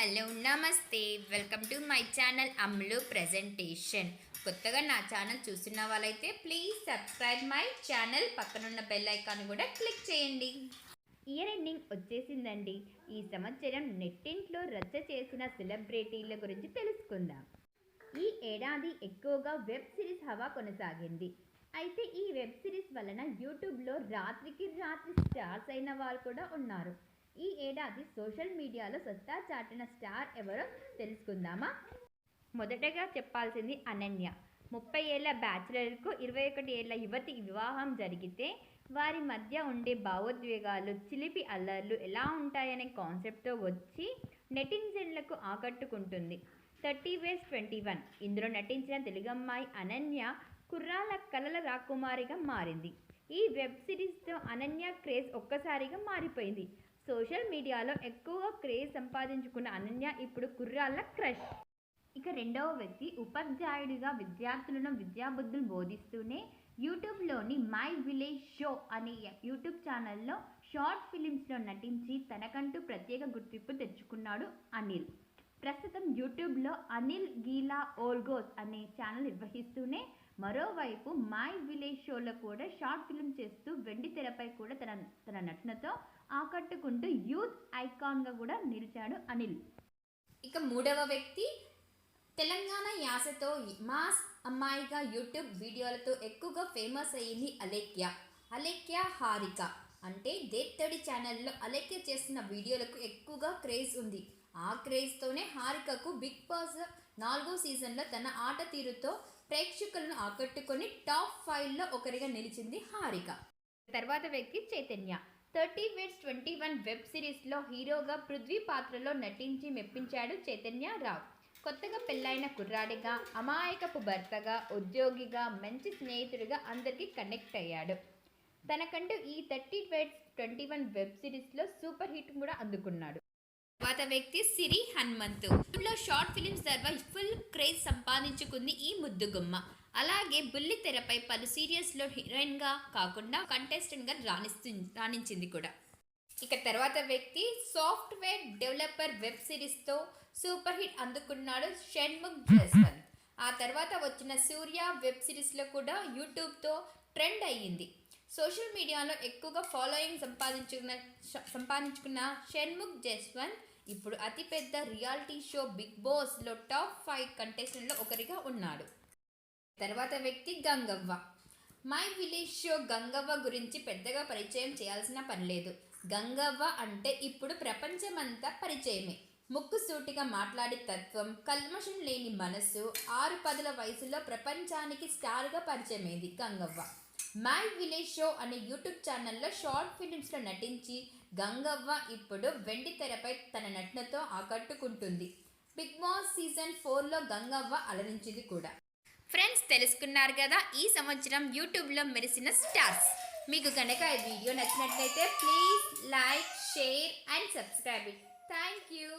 Hello నమస్తే. Welcome to my channel Ammulu presentation. కొత్తగా నా ఛానల్ చూస్తున్న వాళ్ళైతే ప్లీజ్ సబ్స్క్రైబ్ మై ఛానల్. పక్కనున్న బెల్ ఐకాన్ కూడా క్లిక్ చేయండి. ఇయర్ ఎండింగ్ వచ్చేసిందండి. ఈ సంవత్సరం నెట్టింట్లో రచ్చ చేసిన సెలబ్రిటీల గురించి తెలుసుకుందాం. ఈ ఏడాది ఎక్కువగా వెబ్ సిరీస్ హవా కొనసాగింది. అయితే ఈ వెబ్ సిరీస్ వలన యూట్యూబ్లో రాత్రికి రాత్రి స్టార్స్ అయిన వాళ్ళు కూడా ఉన్నారు. ఈ ఏడాది సోషల్ మీడియాలో సత్తా చాటిన స్టార్ ఎవరో తెలుసుకుందామా? మొదటగా చెప్పాల్సింది అనన్య. ముప్పై ఏళ్ళ బ్యాచిలర్కు ఇరవై ఒకటి ఏళ్ళ యువతి వివాహం జరిగితే వారి మధ్య ఉండే భావోద్వేగాలు చిలిపి అల్లర్లు ఎలా ఉంటాయనే కాన్సెప్ట్తో వచ్చి నెటిజన్లకు ఆకట్టుకుంటుంది. Thirty weds twenty one. ఇందులో నటించిన తెలుగమ్మాయి అనన్య కుర్రాల కలల రాకుమారిగా మారింది. ఈ వెబ్ సిరీస్తో అనన్య క్రేజ్ ఒక్కసారిగా మారిపోయింది. సోషల్ మీడియాలో ఎక్కువగా క్రేజ్ సంపాదించుకున్న అనన్య ఇప్పుడు కుర్రాళ్ళ క్రష్. ఇక రెండవ వ్యక్తి ఉపాధ్యాయుడిగా విద్యార్థులను విద్యాబుద్ధులు బోధిస్తూనే యూట్యూబ్లోని మై విలేజ్ షో అనే యూట్యూబ్ ఛానల్లో షార్ట్ ఫిలిమ్స్లో నటించి తనకంటూ ప్రత్యేక గుర్తింపు తెచ్చుకున్నాడు అనిల్. ప్రస్తుతం యూట్యూబ్లో అనిల్ గీలా ఓల్గోస్ అనే ఛానల్ నిర్వహిస్తూనే మరోవైపు మై విలేజ్ షోలో కూడా షార్ట్ ఫిల్మ్ చేస్తూ వెండి తెరపై కూడా తన తన నటనతో ఆకట్టుకుంటూ యూత్ ఐకాన్గా కూడా నిలిచాడు అనిల్. ఇక మూడవ వ్యక్తి తెలంగాణ యాసతో మాస్ అమ్మాయిగా యూట్యూబ్ వీడియోలతో ఎక్కువగా ఫేమస్ అయ్యింది అలేఖ్య. అలేఖ్య హారిక. అంటే దేత్తడి ఛానల్లో అలేఖ్య చేస్తున్న వీడియోలకు ఎక్కువగా క్రేజ్ ఉంది. ఆ క్రేజ్తోనే హారికకు బిగ్ బాస్ నాలుగో సీజన్లో తన ఆట తీరుతో ప్రేక్షకులను ఆకట్టుకొని టాప్ ఫైవ్లో ఒకరిగా నిలిచింది హారిక. తర్వాత వ్యక్తి Chaitanya. Thirty weds twenty one web సిరీస్లో హీరోగా పృథ్వీ పాత్రలో నటించి మెప్పించాడు చైతన్య రావు. కొత్తగా పెళ్ళైన కుర్రాడిగా అమాయకపు భర్తగా ఉద్యోగిగా మంచి స్నేహితుడిగా అందరికీ కనెక్ట్ అయ్యాడు. తనకంటూ ఈ thirty weds twenty one web సిరీస్లో సూపర్ హిట్ కూడా అందుకున్నాడు. తర్వాత వ్యక్తి సిరి హనుమంతు. ఇందులో షార్ట్ ఫిలిమ్స్ ద్వారా ఫుల్ క్రేజ్ సంపాదించుకుంది ఈ ముద్దుగుమ్మ. అలాగే బుల్లి తెరపై పలు సీరియల్స్లో హీరోయిన్గా కాకుండా కంటెస్టెంట్గా రాణిస్తు రాణించింది కూడా. ఇక తర్వాత వ్యక్తి సాఫ్ట్వేర్ డెవలపర్ వెబ్ సిరీస్తో సూపర్ హిట్ అందుకున్నాడు షణ్ముఖ్ జస్వంత్. ఆ తర్వాత వచ్చిన సూర్య వెబ్ సిరీస్లో కూడా యూట్యూబ్తో ట్రెండ్ అయ్యింది. సోషల్ మీడియాలో ఎక్కువగా ఫాలోయింగ్ సంపాదించుకున్న సంపాదించుకున్న షణ్ముఖ్ జస్వంత్ ఇప్పుడు అతిపెద్ద రియాలిటీ షో బిగ్ బాస్లో టాప్ ఫైవ్ కంటెస్టెంట్లో ఒకరిగా ఉన్నాడు. తర్వాత వ్యక్తి Gangavva. My village show Gangavva గురించి పెద్దగా పరిచయం చేయాల్సిన పని లేదు. గంగవ్వ అంటే ఇప్పుడు ప్రపంచమంతా పరిచయమే. ముక్కు సూటిగా మాట్లాడే తత్వం కల్మషం లేని మనస్సు ఆరు పదుల వయసులో ప్రపంచానికి స్టార్గా పరిచయమైంది గంగవ్వ. మై విలేజ్ షో అనే యూట్యూబ్ ఛానల్లో షార్ట్ ఫిలిమ్స్లో నటించి గంగవ్వ ఇప్పుడు వెండి తెరపై తన నటనతో ఆకట్టుకుంటుంది. బిగ్ బాస్ సీజన్ ఫోర్లో గంగవ్వ అలరించింది కూడా. ఫ్రెండ్స్ తెలుసుకున్నారు కదా ఈ సంవత్సరం యూట్యూబ్లో మెరిసిన స్టార్స్. మీకు కనుక ఈ వీడియో నచ్చినట్లయితే please like share and subscribe it. Thank you.